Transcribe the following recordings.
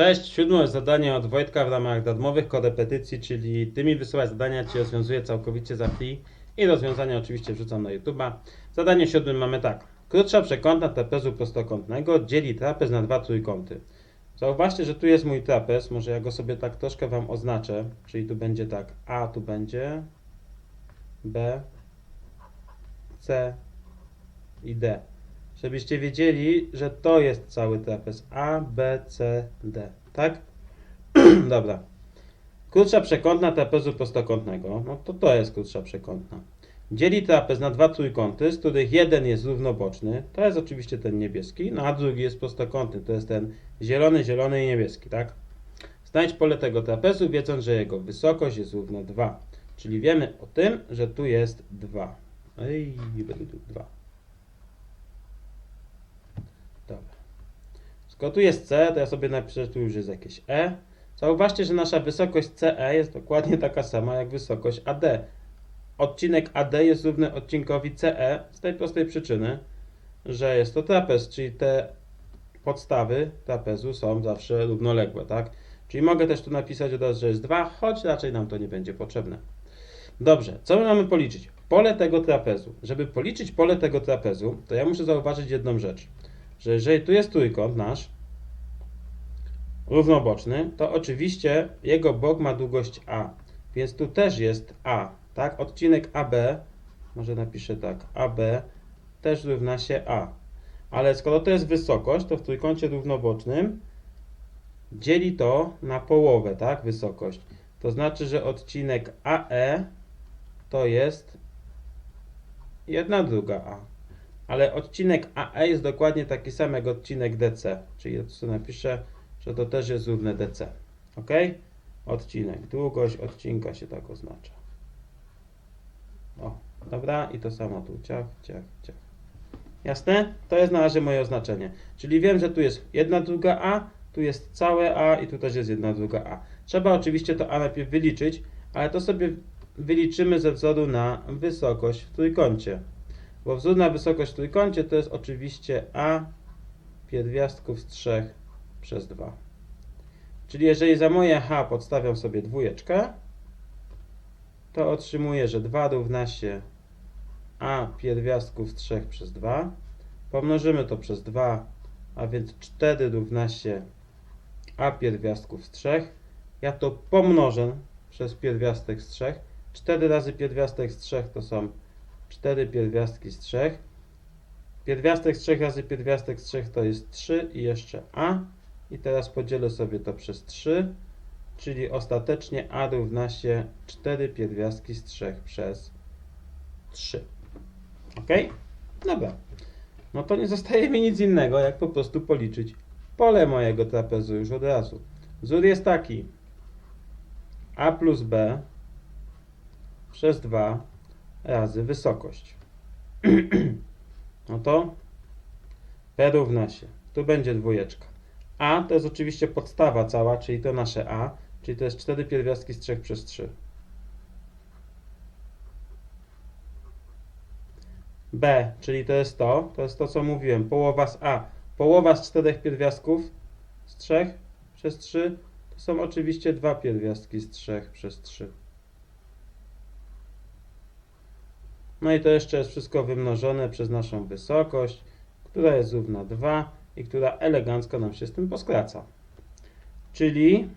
Cześć, siódme zadanie od Wojtka w ramach darmowych korepetycji, czyli ty mi wysyłaj zadania, ci rozwiązuję całkowicie za free i rozwiązania oczywiście wrzucam na YouTube'a. Zadanie siódme mamy tak. Krótsza przekątna trapezu prostokątnego dzieli trapez na dwa trójkąty. Zauważcie, że tu jest mój trapez, może ja go sobie tak troszkę wam oznaczę, czyli tu będzie tak, A tu będzie, B, C i D. Żebyście wiedzieli, że to jest cały trapez A, B, C, D. Tak? Dobra. Krótsza przekątna trapezu prostokątnego. No to to jest krótsza przekątna. Dzieli trapez na dwa trójkąty, z których jeden jest równoboczny. To jest oczywiście ten niebieski, no a drugi jest prostokątny. To jest ten zielony, zielony i niebieski, tak? Znajdź pole tego trapezu, wiedząc, że jego wysokość jest równa 2. Czyli wiemy o tym, że tu jest 2. Ej, będę tu 2. Skoro tu jest C, to ja sobie napiszę, że tu już jest jakieś E. Zauważcie, że nasza wysokość CE jest dokładnie taka sama jak wysokość AD. Odcinek AD jest równy odcinkowi CE z tej prostej przyczyny, że jest to trapez, czyli te podstawy trapezu są zawsze równoległe, tak? Czyli mogę też tu napisać od razu, że jest 2, choć raczej nam to nie będzie potrzebne. Dobrze, co my mamy policzyć? Pole tego trapezu. Żeby policzyć pole tego trapezu, to ja muszę zauważyć jedną rzecz że jeżeli tu jest trójkąt nasz równoboczny, to oczywiście jego bok ma długość A. Więc tu też jest A, tak? Odcinek AB, może napiszę tak, AB też równa się A. Ale skoro to jest wysokość, to w trójkącie równobocznym dzieli to na połowę, tak? Wysokość. To znaczy, że odcinek AE to jest 1 druga A ale odcinek AE jest dokładnie taki sam jak odcinek DC, czyli ja tu napiszę, że to też jest równe DC. Ok? Odcinek, długość odcinka się tak oznacza. O, dobra, i to samo tu, ciach, ciach, ciach. Jasne? To jest na razie moje oznaczenie. Czyli wiem, że tu jest jedna druga A, tu jest całe A i tu też jest jedna druga A. Trzeba oczywiście to A najpierw wyliczyć, ale to sobie wyliczymy ze wzoru na wysokość w trójkącie. Bo wzór na wysokość w trójkącie to jest oczywiście a pierwiastków z 3 przez 2. Czyli jeżeli za moje h podstawiam sobie dwójeczkę, to otrzymuję, że 2 równa się a pierwiastków z 3 przez 2. Pomnożymy to przez 2, a więc 4 równa się a pierwiastków z 3. Ja to pomnożę przez pierwiastek z 3. 4 razy pierwiastek z 3 to są 4 pierwiastki z 3. Pierwiastek z 3 razy pierwiastek z 3 to jest 3 i jeszcze a. I teraz podzielę sobie to przez 3, czyli ostatecznie a równa się 4 pierwiastki z 3 przez 3. Ok? Dobra. No to nie zostaje mi nic innego, jak po prostu policzyć pole mojego trapezu już od razu. Wzór jest taki. a plus b przez 2 razy wysokość. no to P równa się. Tu będzie dwójeczka. A to jest oczywiście podstawa cała, czyli to nasze A, czyli to jest 4 pierwiastki z 3 przez 3. B, czyli to jest to, to jest to co mówiłem, połowa z A. Połowa z 4 pierwiastków z 3 przez 3 to są oczywiście dwa pierwiastki z 3 przez 3. No i to jeszcze jest wszystko wymnożone przez naszą wysokość, która jest równa 2 i która elegancko nam się z tym poskraca. Czyli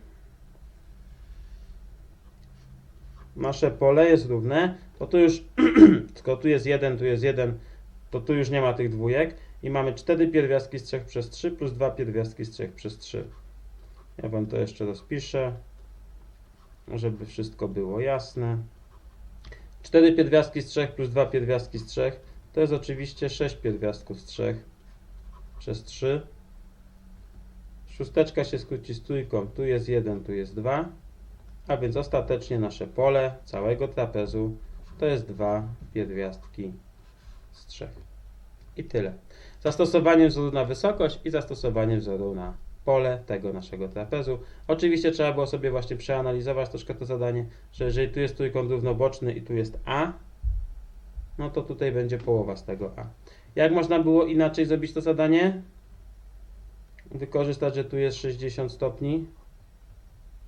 nasze pole jest równe, to tu już, skoro tu jest 1, tu jest 1, to tu już nie ma tych dwójek i mamy 4 pierwiastki z 3 przez 3 plus 2 pierwiastki z 3 przez 3. Ja Wam to jeszcze rozpiszę, żeby wszystko było jasne. 4 pierwiastki z 3 plus 2 pierwiastki z 3 to jest oczywiście 6 pierwiastków z 3 przez 3. Szósteczka się skróci z trójką, tu jest 1, tu jest 2, a więc ostatecznie nasze pole całego trapezu to jest 2 pierwiastki z 3. I tyle. Zastosowanie wzoru na wysokość i zastosowanie wzoru na pole tego naszego trapezu. Oczywiście trzeba było sobie właśnie przeanalizować troszkę to zadanie, że jeżeli tu jest trójkąt równoboczny i tu jest A, no to tutaj będzie połowa z tego A. Jak można było inaczej zrobić to zadanie? wykorzystać, że tu jest 60 stopni.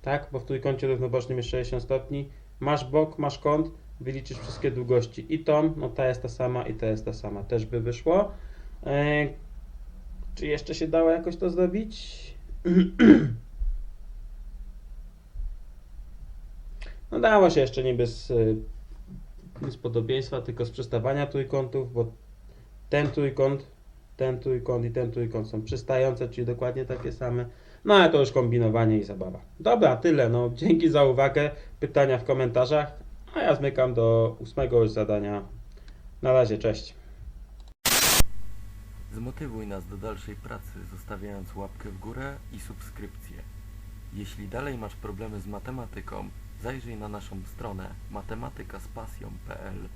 Tak, bo w trójkącie równobocznym jest 60 stopni. Masz bok, masz kąt, wyliczysz wszystkie długości. I tą, no ta jest ta sama i ta jest ta sama. Też by wyszło. Czy jeszcze się dało jakoś to zrobić? No dało się jeszcze nie bez, y, bez podobieństwa, tylko z przestawania trójkątów, bo ten trójkąt, ten trójkąt i ten trójkąt są przystające, czyli dokładnie takie same. No ale to już kombinowanie i zabawa. Dobra, tyle. No, dzięki za uwagę. Pytania w komentarzach. A ja zmykam do ósmego już zadania. Na razie, cześć. Zmotywuj nas do dalszej pracy, zostawiając łapkę w górę i subskrypcję. Jeśli dalej masz problemy z matematyką, zajrzyj na naszą stronę matematykaspasją.pl